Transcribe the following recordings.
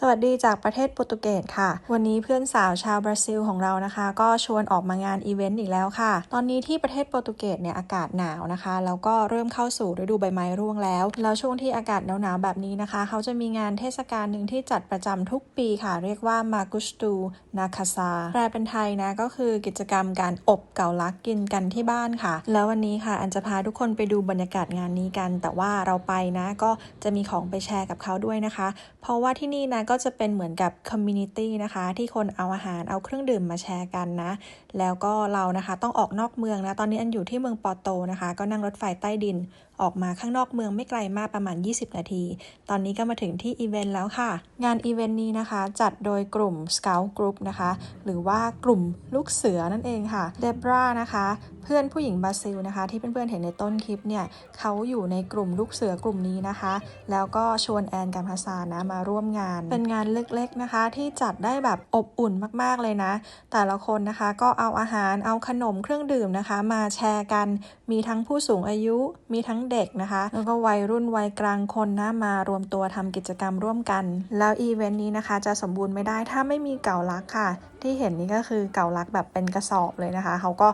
สวัสดีจากประเทศโปรตุเกสค่ะ วันนี้เพื่อนสาวชาวบราซิลของเรานะคะ ก็ชวนออกมางานอีเวนต์อีกแล้วค่ะ ตอนนี้ที่ประเทศโปรตุเกสเนี่ยอากาศหนาวนะคะ แล้วก็เริ่มเข้าสู่ฤดูใบไม้ร่วงแล้ว แล้วช่วงที่อากาศหนาวๆแบบนี้นะคะ เขาจะมีงานเทศกาลหนึ่งที่จัดประจำทุกปีค่ะ เรียกว่ามากุสตูนาคาซาแปลเป็นไทยนะก็คือกิจกรรมการอบเก่าลักกินกันที่บ้านค่ะ แล้ววันนี้ค่ะอันจะพาทุกคนไปดูบรรยากาศงานนี้กัน แต่ว่าเราไปนะก็จะมีของไปแชร์กับเขาด้วยนะคะ เพราะว่าที่นี่นะก็จะเป็นเหมือนกับคอมมูนิตี้นะคะ ที่คนเอาอาหารเอาเครื่องดื่มมาแชร์กันนะ แล้วก็เรานะคะต้องออกนอกเมืองนะ ตอนนี้อันอยู่ที่เมืองปอโตนะคะ ก็นั่งรถไฟใต้ดินออกมาข้างนอกเมืองไม่ไกลมากประมาณ 20 นาที ตอนนี้ก็มาถึงที่อีเวนต์แล้วค่ะ งานอีเวนต์นี้นะคะ จัดโดยกลุ่ม Scout Group นะคะ หรือว่ากลุ่มลูกเสือนั่นเองค่ะเดบรานะคะเพื่อนผู้หญิงบราซิลนะคะ ที่เพื่อนๆเห็นในต้นคลิปเนี่ยเขาอยู่ในกลุ่มลูกเสือกลุ่มนี้นะคะ แล้วก็ชวนแอนกับฮัสซานะมาร่วมงาน เป็นงานเล็กๆนะคะ ที่จัดได้แบบอบอุ่นมากๆเลยนะ แต่ละคนนะคะก็เอาอาหารเอาขนมเครื่องดื่มนะคะ มาแชร์กันมีทั้งผู้สูงอายุมีทั้งเด็กนะคะ แล้วก็วัยรุ่นวัยกลางคนนะมารวมตัวทำกิจกรรมร่วมกัน แล้วอีเวนต์นี้นะคะจะสมบูรณ์ไม่ได้ถ้าไม่มีเก่าลักค่ะ ที่เห็นนี่ก็คือเก่าลักแบบเป็นกระสอบเลยนะคะ เขาก็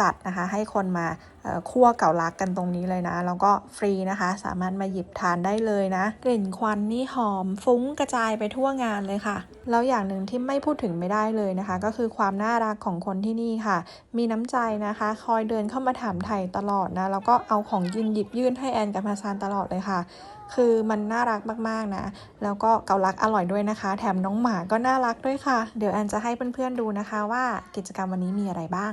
จัดนะคะ ให้คนมาคั่วเก่าลักกันตรงนี้เลยนะ แล้วก็ฟรีนะคะ สามารถมาหยิบทานได้เลยนะ กลิ่นควันนี่หอมฟุ้งกระจายไปทั่วงานเลยค่ะ แล้วอย่างหนึ่งที่ไม่พูดถึงไม่ได้เลยนะคะ ก็คือความน่ารักของคนที่นี่ค่ะ มีน้ำใจนะคะ คอยเดินเข้ามาถามไถ่ตลอดนะ แล้วก็เอาของยินหยิบยื่นให้แอนกับฮาซานตลอดเลยค่ะคือมันน่ารักมากๆนะ แล้วก็เกาลักอร่อยด้วยนะคะ แถมน้องหมาก็น่ารักด้วยค่ะ เดี๋ยวแอนจะให้เพื่อนๆดูนะคะว่ากิจกรรมวันนี้มีอะไรบ้าง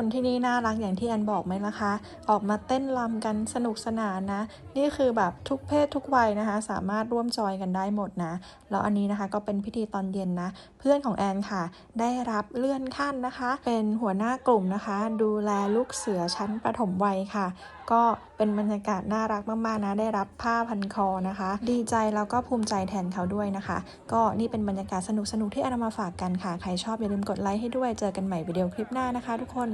คนที่นี่น่ารักอย่างที่แอนบอกไหมล่ะคะ ออกมาเต้นรำกันสนุกสนานนะ นี่คือแบบทุกเพศทุกวัยนะคะ สามารถร่วมจอยกันได้หมดนะ แล้วอันนี้นะคะก็เป็นพิธีตอนเย็นนะ เพื่อนของแอนค่ะ ได้รับเลื่อนขั้นนะคะ เป็นหัวหน้ากลุ่มนะคะ ดูแลลูกเสือชั้นประถมวัยค่ะ ก็เป็นบรรยากาศน่ารักมากๆนะ ได้รับผ้าพันคอนะคะ ดีใจแล้วก็ภูมิใจแทนเขาด้วยนะคะ ก็นี่เป็นบรรยากาศสนุกๆที่แอนามาฝากกันค่ะ ใครชอบอย่าลืมกดไลค์ให้ด้วย เจอกันใหม่วิดีโอคลิปหน้านะคะทุกคน